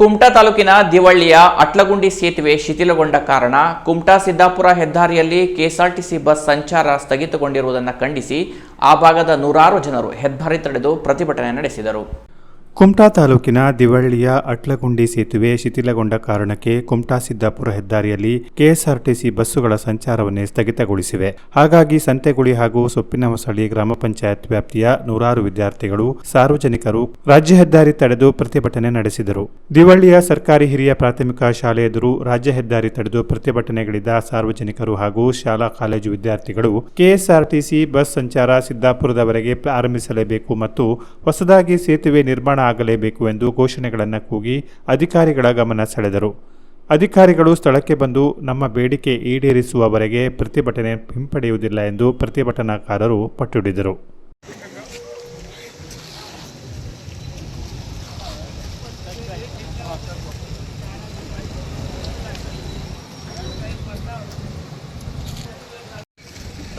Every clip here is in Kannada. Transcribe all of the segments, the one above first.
ಕುಮಟಾ ತಾಲೂಕಿನ ದಿವಳ್ಳಿಯ ಅಟ್ಲಗುಂಡಿ ಸೇತುವೆ ಶಿಥಿಲಗೊಂಡ ಕಾರಣ ಕುಮಟಾ ಸಿದ್ದಾಪುರ ಹೆದ್ದಾರಿಯಲ್ಲಿ ಕೆಎಸ್ಆರ್ಟಿಸಿ ಬಸ್ ಸಂಚಾರ ಸ್ಥಗಿತಗೊಂಡಿರುವುದನ್ನು ಖಂಡಿಸಿ ಆ ಭಾಗದ ನೂರಾರು ಜನರು ಹೆದ್ದಾರಿ ತಡೆದು ಪ್ರತಿಭಟನೆ ನಡೆಸಿದರು. ಕುಮಟಾ ತಾಲೂಕಿನ ದಿವಳ್ಳಿಯ ಅಟ್ಲಗುಂಡಿ ಸೇತುವೆ ಶಿಥಿಲಗೊಂಡ ಕಾರಣಕ್ಕೆ ಕುಮಟಾ ಸಿದ್ದಾಪುರ ಹೆದ್ದಾರಿಯಲ್ಲಿ ಕೆಎಸ್ಆರ್ಟಿಸಿ ಬಸ್ಸುಗಳ ಸಂಚಾರವನ್ನೇ ಸ್ಥಗಿತಗೊಳಿಸಿವೆ. ಹಾಗಾಗಿ ಸಂತೆಗುಳಿ ಹಾಗೂ ಸೊಪ್ಪಿನಹೊಸಳ್ಳಿ ಗ್ರಾಮ ಪಂಚಾಯತ್ ವ್ಯಾಪ್ತಿಯ ನೂರಾರು ವಿದ್ಯಾರ್ಥಿಗಳು, ಸಾರ್ವಜನಿಕರು ರಾಜ್ಯ ಹೆದ್ದಾರಿ ತಡೆದು ಪ್ರತಿಭಟನೆ ನಡೆಸಿದರು. ದಿವಳ್ಳಿಯ ಸರ್ಕಾರಿ ಹಿರಿಯ ಪ್ರಾಥಮಿಕ ಶಾಲೆ ಎದುರು ರಾಜ್ಯ ಹೆದ್ದಾರಿ ತಡೆದು ಪ್ರತಿಭಟನೆಗಳಿದ್ದ ಸಾರ್ವಜನಿಕರು ಹಾಗೂ ಶಾಲಾ ಕಾಲೇಜು ವಿದ್ಯಾರ್ಥಿಗಳು ಕೆಎಸ್ಆರ್ಟಿಸಿ ಬಸ್ ಸಂಚಾರ ಸಿದ್ದಾಪುರದವರೆಗೆ ಪ್ರಾರಂಭಿಸಲೇಬೇಕು ಮತ್ತು ಹೊಸದಾಗಿ ಸೇತುವೆ ನಿರ್ಮಾಣ ಆಗಲೇಬೇಕು ಎಂದು ಘೋಷಣೆಗಳನ್ನು ಕೂಗಿ ಅಧಿಕಾರಿಗಳ ಗಮನ ಸೆಳೆದರು. ಅಧಿಕಾರಿಗಳು ಸ್ಥಳಕ್ಕೆ ಬಂದು ನಮ್ಮ ಬೇಡಿಕೆ ಈಡೇರಿಸುವವರೆಗೆ ಪ್ರತಿಭಟನೆ ಹಿಂಪಡೆಯುವುದಿಲ್ಲ ಎಂದು ಪ್ರತಿಭಟನಾಕಾರರು ಪಟ್ಟುಹಿಡಿದರು.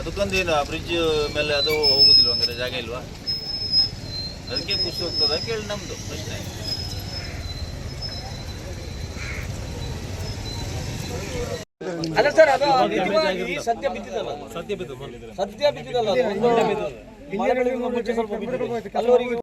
ಅದಕ್ಕೊಂದೇನು ಆ ಬ್ರಿಡ್ಜ್ ಮೇಲೆ ಅದು ಹೋಗುದಿಲ್ವ ಅಂದರೆ ಜಾಗ ಇಲ್ವಾ? ಅದಕ್ಕೆ ಖುಷಿ ಹೋಗ್ತದ ಕೇಳಿ ನಮ್ದು ಪ್ರಶ್ನೆ ಅಲ್ಲ ಸರ್ ಅದು ಸದ್ಯ ಬಿದ್ದಿದಲ್ಲ. ಸದ್ಯ ಬಿದ್ದು ಸದ್ಯ ಬಿದ್ದಿದಲ್ಲ ಮಳೆ ಬೀಳೋದಕ್ಕಿಂತ ಮುಂಚೆ ಸ್ವಲ್ಪ ಬಿದ್ದಿದೆ. ಅಲ್ಲಿವರೆಗೆ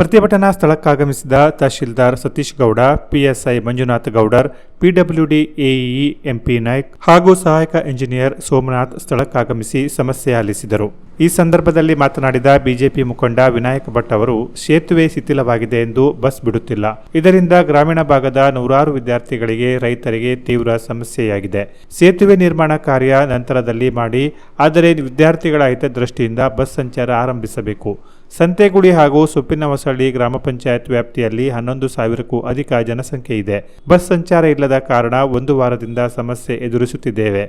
ಪ್ರತಿಭಟನಾ ಸ್ಥಳಕ್ಕಾಗಮಿಸಿದ tahsildar Satish Gowda, PSI Manjunath Goudar, PWD AEE M Naik ಹಾಗೂ ಸಹಾಯಕ ಇಂಜಿನಿಯರ್ ಸೋಮನಾಥ್ ಸ್ಥಳಕ್ಕಾಗಮಿಸಿ ಸಮಸ್ಯೆ ಆಲಿಸಿದರು. ಈ ಸಂದರ್ಭದಲ್ಲಿ ಮಾತನಾಡಿದ ಬಿಜೆಪಿ ಮುಖಂಡ ವಿನಾಯಕ ಭಟ್ ಅವರು, ಸೇತುವೆ ಶಿಥಿಲವಾಗಿದೆ ಎಂದು ಬಸ್ ಬಿಡುತ್ತಿಲ್ಲ. ಇದರಿಂದ ಗ್ರಾಮೀಣ ಭಾಗದ ನೂರಾರು ವಿದ್ಯಾರ್ಥಿಗಳಿಗೆ ರೈತರಿಗೆ ತೀವ್ರ ಸಮಸ್ಯೆಯಾಗಿದೆ. ಸೇತುವೆ ನಿರ್ಮಾಣ ಕಾರ್ಯ ನಂತರದಲ್ಲಿ ಮಾಡಿ, ಆದರೆ ವಿದ್ಯಾರ್ಥಿಗಳ ಹಿತದೃಷ್ಟಿಯಿಂದ ಬಸ್ ಸಂಚಾರ ಆರಂಭಿಸಬೇಕು. ಸಂತೆಗುಡಿ ಹಾಗೂ ಸುಪ್ಪಿನವಸಳ್ಳಿ ಗ್ರಾಮ ಪಂಚಾಯತ್ ವ್ಯಾಪ್ತಿಯಲ್ಲಿ ಹನ್ನೊಂದು ಸಾವಿರಕ್ಕೂ ಅಧಿಕ ಜನಸಂಖ್ಯೆ ಇದೆ. ಬಸ್ ಸಂಚಾರ ಇಲ್ಲದ ಕಾರಣ ಒಂದು ವಾರದಿಂದ ಸಮಸ್ಯೆ ಎದುರಿಸುತ್ತಿದ್ದೇವೆ.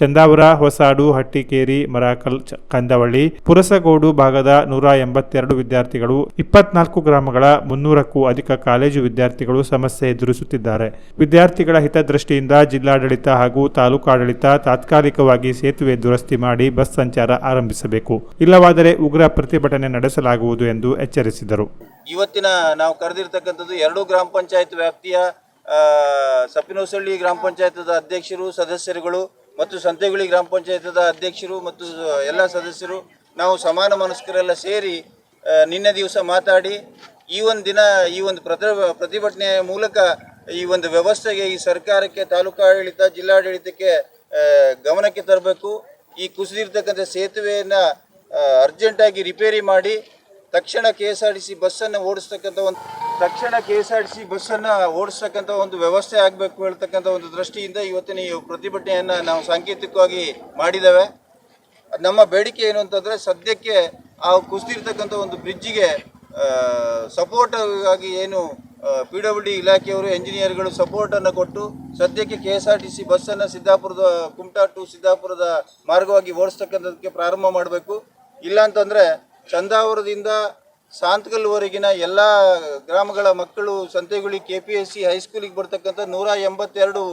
ಚಂದಾವರ, ಹೊಸಾಡು, ಹಟ್ಟಿಕೇರಿ, ಮರಾಕಲ್ ಕಂದವಳ್ಳಿ, ಪುರಸಗೋಡು ಭಾಗದ ನೂರ ಎಂಬತ್ತೆರಡು ವಿದ್ಯಾರ್ಥಿಗಳು, ಇಪ್ಪತ್ನಾಲ್ಕು ಗ್ರಾಮಗಳ ಮುನ್ನೂರಕ್ಕೂ ಅಧಿಕ ಕಾಲೇಜು ವಿದ್ಯಾರ್ಥಿಗಳು ಸಮಸ್ಯೆ ಎದುರಿಸುತ್ತಿದ್ದಾರೆ. ವಿದ್ಯಾರ್ಥಿಗಳ ಹಿತದೃಷ್ಟಿಯಿಂದ ಜಿಲ್ಲಾಡಳಿತ ಹಾಗೂ ತಾಲೂಕಾಡಳಿತ ತಾತ್ಕಾಲಿಕವಾಗಿ ಸೇತುವೆ ದುರಸ್ತಿ ಮಾಡಿ ಬಸ್ ಸಂಚಾರ ಆರಂಭಿಸಬೇಕು. ಇಲ್ಲವಾದರೆ ಉಗ್ರ ಪ್ರತಿಭಟನೆ ನಡೆಸಲಾಗುವುದು ಎಂದು ಎಚ್ಚರಿಸಿದರು. ಇವತ್ತಿನ ನಾವು ಕರೆದಿರ್ತಕ್ಕಂಥದ್ದು ಎರಡು ಗ್ರಾಮ ಪಂಚಾಯತ್ ವ್ಯಾಪ್ತಿಯ ಸಪ್ಪಿನೋಸಳ್ಳಿ ಗ್ರಾಮ ಪಂಚಾಯತ್ ಅಧ್ಯಕ್ಷರು, ಸದಸ್ಯರುಗಳು ಮತ್ತು ಸಂತೆಗುಳಿ ಗ್ರಾಮ ಪಂಚಾಯತದ ಅಧ್ಯಕ್ಷರು ಮತ್ತು ಎಲ್ಲ ಸದಸ್ಯರು ನಾವು ಸಮಾನ ಮನಸ್ಕರೆಲ್ಲ ಸೇರಿ ನಿನ್ನೆ ದಿವಸ ಮಾತಾಡಿ ಈ ಒಂದು ದಿನ ಈ ಒಂದು ಪ್ರತಿ ಪ್ರತಿಭಟನೆಯ ಮೂಲಕ ಈ ಒಂದು ವ್ಯವಸ್ಥೆಗೆ ಈ ಸರ್ಕಾರಕ್ಕೆ ತಾಲೂಕಾಡಳಿತ ಜಿಲ್ಲಾಡಳಿತಕ್ಕೆ ಆ, ಗಮನಕ್ಕೆ ತರಬೇಕು. ಈ ಕುಸಿದಿರ್ತಕ್ಕಂಥ ಸೇತುವೆಯನ್ನು ಅರ್ಜೆಂಟಾಗಿ ರಿಪೇರಿ ಮಾಡಿ ತಕ್ಷಣ K S R T C ಬಸ್ಸನ್ನು ಓಡಿಸ್ತಕ್ಕಂಥ ಒಂದು ತಕ್ಷಣ K S R T C ಬಸ್ಸನ್ನು ಓಡಿಸ್ತಕ್ಕಂಥ ಒಂದು ವ್ಯವಸ್ಥೆ ಆಗಬೇಕು ಹೇಳ್ತಕ್ಕಂಥ ಒಂದು ದೃಷ್ಟಿಯಿಂದ ಇವತ್ತಿನ ಈ ಪ್ರತಿಭಟನೆಯನ್ನು ನಾವು ಸಾಂಕೇತಿಕವಾಗಿ ಮಾಡಿದ್ದೇವೆ. ನಮ್ಮ ಬೇಡಿಕೆ ಏನು ಅಂತಂದರೆ ಸದ್ಯಕ್ಕೆ ಆ ಕುಸಿದಿರ್ತಕ್ಕಂಥ ಒಂದು ಬ್ರಿಡ್ಜಿಗೆ ಸಪೋರ್ಟ್ ಆಗಿ ಏನು ಪಿ ಡಬ್ಲ್ಯೂ ಡಿ ಇಲಾಖೆಯವರು ಎಂಜಿನಿಯರ್ಗಳು ಸಪೋರ್ಟನ್ನು ಕೊಟ್ಟು ಸದ್ಯಕ್ಕೆ K S R T C ಬಸ್ಸನ್ನು ಸಿದ್ದಾಪುರದ, ಕುಮಟಾ ಟು ಸಿದ್ದಾಪುರದ ಮಾರ್ಗವಾಗಿ ಓಡಿಸ್ತಕ್ಕಂಥದ್ದಕ್ಕೆ ಪ್ರಾರಂಭ ಮಾಡಬೇಕು. ಇಲ್ಲ ಅಂತಂದರೆ ಚಂದಾವರದಿಂದ ಸಾಂತಕಲ್ವರೆಗಿನ ಎಲ್ಲ ಗ್ರಾಮಗಳ ಮಕ್ಕಳು Santeguli K P S C ಹೈಸ್ಕೂಲಿಗೆ ಬರ್ತಕ್ಕಂಥ ನೂರ ಎಂಬತ್ತೆರಡು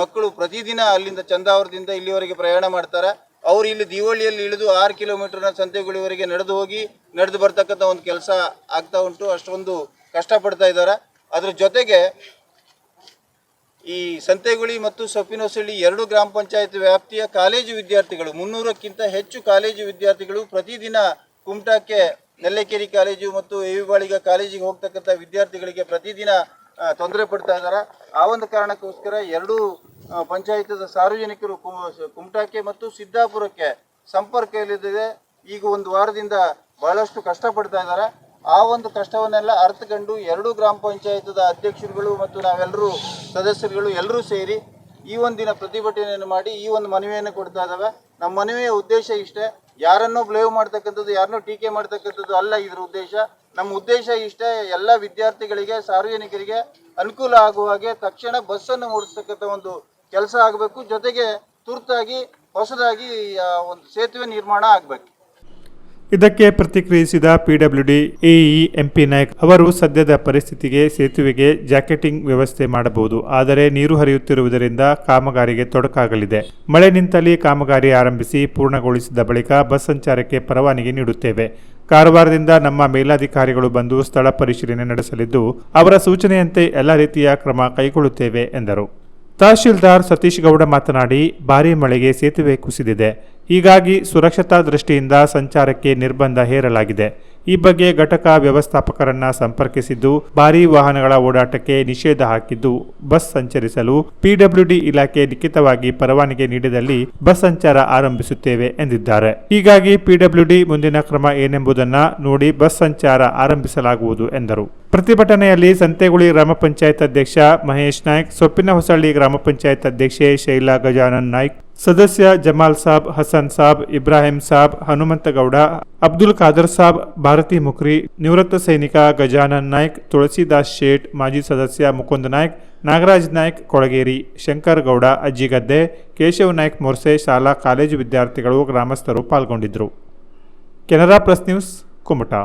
ಮಕ್ಕಳು ಪ್ರತಿದಿನ ಅಲ್ಲಿಂದ ಚಂದಾವರದಿಂದ ಇಲ್ಲಿವರೆಗೆ ಪ್ರಯಾಣ ಮಾಡ್ತಾರೆ. ಅವರು ಇಲ್ಲಿ ದಿವಳಿಯಲ್ಲಿ ಇಳಿದು ಆರು ಕಿಲೋಮೀಟರ್ನ ಸಂತೆಗುಳಿವರೆಗೆ ನಡೆದು ಹೋಗಿ, ನಡೆದು ಬರ್ತಕ್ಕಂಥ ಒಂದು ಕೆಲಸ ಆಗ್ತಾ ಉಂಟು. ಅಷ್ಟೊಂದು ಕಷ್ಟಪಡ್ತಾ ಇದ್ದಾರೆ. ಅದ್ರ ಜೊತೆಗೆ ಈ ಸಂತೆಗುಳಿ ಮತ್ತು ಸೊಪ್ಪಿನೊಸಳ್ಳಿ ಎರಡು ಗ್ರಾಮ ಪಂಚಾಯತ್ ವ್ಯಾಪ್ತಿಯ ಕಾಲೇಜು ವಿದ್ಯಾರ್ಥಿಗಳು, ಮುನ್ನೂರಕ್ಕಿಂತ ಹೆಚ್ಚು ಕಾಲೇಜು ವಿದ್ಯಾರ್ಥಿಗಳು ಪ್ರತಿದಿನ ಕುಮಟಾಕ್ಕೆ ನೆಲ್ಲೆಕೆರೆ ಕಾಲೇಜು ಮತ್ತು ಎವಿಬಾಳಿಗ ಕಾಲೇಜಿಗೆ ಹೋಗ್ತಕ್ಕಂಥ ವಿದ್ಯಾರ್ಥಿಗಳಿಗೆ ಪ್ರತಿದಿನ ತೊಂದರೆ ಪಡ್ತಾ ಇದ್ದಾರೆ ಆ ಒಂದು ಕಾರಣಕ್ಕೋಸ್ಕರ ಎರಡೂ ಪಂಚಾಯತದ ಸಾರ್ವಜನಿಕರು ಕುಮಟಾಕ್ಕೆ ಮತ್ತು ಸಿದ್ದಾಪುರಕ್ಕೆ ಸಂಪರ್ಕ ಇಲ್ಲದಿದೆ ಈಗ ಒಂದು ವಾರದಿಂದ ಬಹಳಷ್ಟು ಕಷ್ಟಪಡ್ತಾ ಇದ್ದಾರೆ ಆ ಒಂದು ಕಷ್ಟವನ್ನೆಲ್ಲ ಅರ್ಥಕೊಂಡು ಎರಡೂ ಗ್ರಾಮ ಪಂಚಾಯತದ ಅಧ್ಯಕ್ಷರುಗಳು ಮತ್ತು ನಾವೆಲ್ಲರೂ ಸದಸ್ಯರುಗಳು ಎಲ್ಲರೂ ಸೇರಿ ಈ ಒಂದಿನ ಪ್ರತಿಭಟನೆಯನ್ನು ಮಾಡಿ ಈ ಒಂದು ಮನವಿಯನ್ನು ಕೊಡ್ತಾ ಇದ್ದಾವೆ ನಮ್ಮ ಮನವಿಯ ಉದ್ದೇಶ ಇಷ್ಟೇ. ಯಾರನ್ನೋ ಬ್ಲೇವ್ ಮಾಡ್ತಕ್ಕಂಥದ್ದು, ಯಾರನ್ನೂ ಟೀಕೆ ಮಾಡ್ತಕ್ಕಂಥದ್ದು ಅಲ್ಲ ಇದ್ರ ಉದ್ದೇಶ. ನಮ್ಮ ಉದ್ದೇಶ ಇಷ್ಟೇ, ಎಲ್ಲ ವಿದ್ಯಾರ್ಥಿಗಳಿಗೆ, ಸಾರ್ವಜನಿಕರಿಗೆ ಅನುಕೂಲ ಆಗುವ ಹಾಗೆ ತಕ್ಷಣ ಬಸ್ಸನ್ನು ಓಡಿಸ್ತಕ್ಕಂಥ ಒಂದು ಕೆಲಸ ಆಗಬೇಕು. ಜೊತೆಗೆ ತುರ್ತಾಗಿ, ಹೊಸದಾಗಿ ಒಂದು ಸೇತುವೆ ನಿರ್ಮಾಣ ಆಗಬೇಕು. ಇದಕ್ಕೆ ಪ್ರತಿಕ್ರಿಯಿಸಿದ ಪಿಡಬ್ಲ್ಯೂಡಿ ಎಇ ಎಂಪಿ ನಾಯಕ್ ಅವರು ಸದ್ಯದ ಪರಿಸ್ಥಿತಿಗೆ ಸೇತುವೆಗೆ ಜಾಕೆಟಿಂಗ್ ವ್ಯವಸ್ಥೆ ಮಾಡಬಹುದು, ಆದರೆ ನೀರು ಹರಿಯುತ್ತಿರುವುದರಿಂದ ಕಾಮಗಾರಿಗೆ ತೊಡಕಾಗಲಿದೆ. ಮಳೆ ನಿಂತಲ್ಲಿ ಕಾಮಗಾರಿ ಆರಂಭಿಸಿ ಪೂರ್ಣಗೊಳಿಸಿದ ಬಳಿಕ ಬಸ್ ಸಂಚಾರಕ್ಕೆ ಪರವಾನಗಿ ನೀಡುತ್ತೇವೆ. ಕಾರವಾರದಿಂದ ನಮ್ಮ ಮೇಲಾಧಿಕಾರಿಗಳು ಬಂದು ಸ್ಥಳ ಪರಿಶೀಲನೆ ನಡೆಸಲಿದ್ದು, ಅವರ ಸೂಚನೆಯಂತೆ ಎಲ್ಲ ರೀತಿಯ ಕ್ರಮ ಕೈಗೊಳ್ಳುತ್ತೇವೆ, ಎಂದರು. ತಹಶೀಲ್ದಾರ್ ಸತೀಶ್ ಗೌಡ ಮಾತನಾಡಿ, ಭಾರೀ ಮಳೆಗೆ ಸೇತುವೆ ಕುಸಿದಿದೆ. ಹೀಗಾಗಿ ಸುರಕ್ಷತಾ ದೃಷ್ಟಿಯಿಂದ ಸಂಚಾರಕ್ಕೆ ನಿರ್ಬಂಧ ಹೇರಲಾಗಿದೆ. ಈ ಬಗ್ಗೆ ಘಟಕ ವ್ಯವಸ್ಥಾಪಕರನ್ನ ಸಂಪರ್ಕಿಸಿದ್ದು, ಭಾರೀ ವಾಹನಗಳ ಓಡಾಟಕ್ಕೆ ನಿಷೇಧ ಹಾಕಿದ್ದು, ಬಸ್ ಸಂಚರಿಸಲು ಪಿಡಬ್ಲ್ಯೂಡಿ ಇಲಾಖೆ ಲಿಖಿತವಾಗಿ ಪರವಾನಗಿ ನೀಡಿದಲ್ಲಿ ಬಸ್ ಸಂಚಾರ ಆರಂಭಿಸುತ್ತೇವೆ ಎಂದಿದ್ದಾರೆ. ಹೀಗಾಗಿ ಪಿಡಬ್ಲ್ಯೂಡಿ ಮುಂದಿನ ಕ್ರಮ ಏನೆಂಬುದನ್ನ ನೋಡಿ ಬಸ್ ಸಂಚಾರ ಆರಂಭಿಸಲಾಗುವುದು ಎಂದರು. ಪ್ರತಿಭಟನೆಯಲ್ಲಿ ಸಂತೆಗುಳಿ ಗ್ರಾಮ ಪಂಚಾಯತ್ ಅಧ್ಯಕ್ಷ ಮಹೇಶ್ ನಾಯ್ಕ್ ಸೊಪ್ಪಿನ ಹೊಸಳ್ಳಿ ಗ್ರಾಮ ಪಂಚಾಯತ್ ಅಧ್ಯಕ್ಷೆ ಶೈಲಾ ಗಜಾನನ್ ನಾಯ್ಕ್ ಸದಸ್ಯ ಜಮಾಲ್ ಸಾಬ್, ಹಸನ್ ಸಾಬ್, ಇಬ್ರಾಹಿಂ ಸಾಬ್, ಹನುಮಂತಗೌಡ, ಅಬ್ದುಲ್ ಖಾದರ್ ಸಾಬ್, ಭಾರತಿ ಮುಖ್ರಿ, ನಿವೃತ್ತ ಸೈನಿಕ ಗಜಾನನ್ ನಾಯ್ಕ್, ತುಳಸಿದಾಸ್ ಶೇಟ್, ಮಾಜಿ ಸದಸ್ಯ ಮುಕುಂದ್ ನಾಯ್ಕ್, ನಾಗರಾಜ್ ನಾಯ್ಕ್, ಕೊಳಗೇರಿ, ಶಂಕರ್ ಗೌಡ ಅಜ್ಜಿಗದ್ದೆ ಕೇಶವ್ ನಾಯ್ಕ್, ಮೊರ್ಸೆ, ಶಾಲಾ, ಕಾಲೇಜು ವಿದ್ಯಾರ್ಥಿಗಳು, ಗ್ರಾಮಸ್ಥರು ಪಾಲ್ಗೊಂಡಿದ್ದರು. Canara press news, Kumta.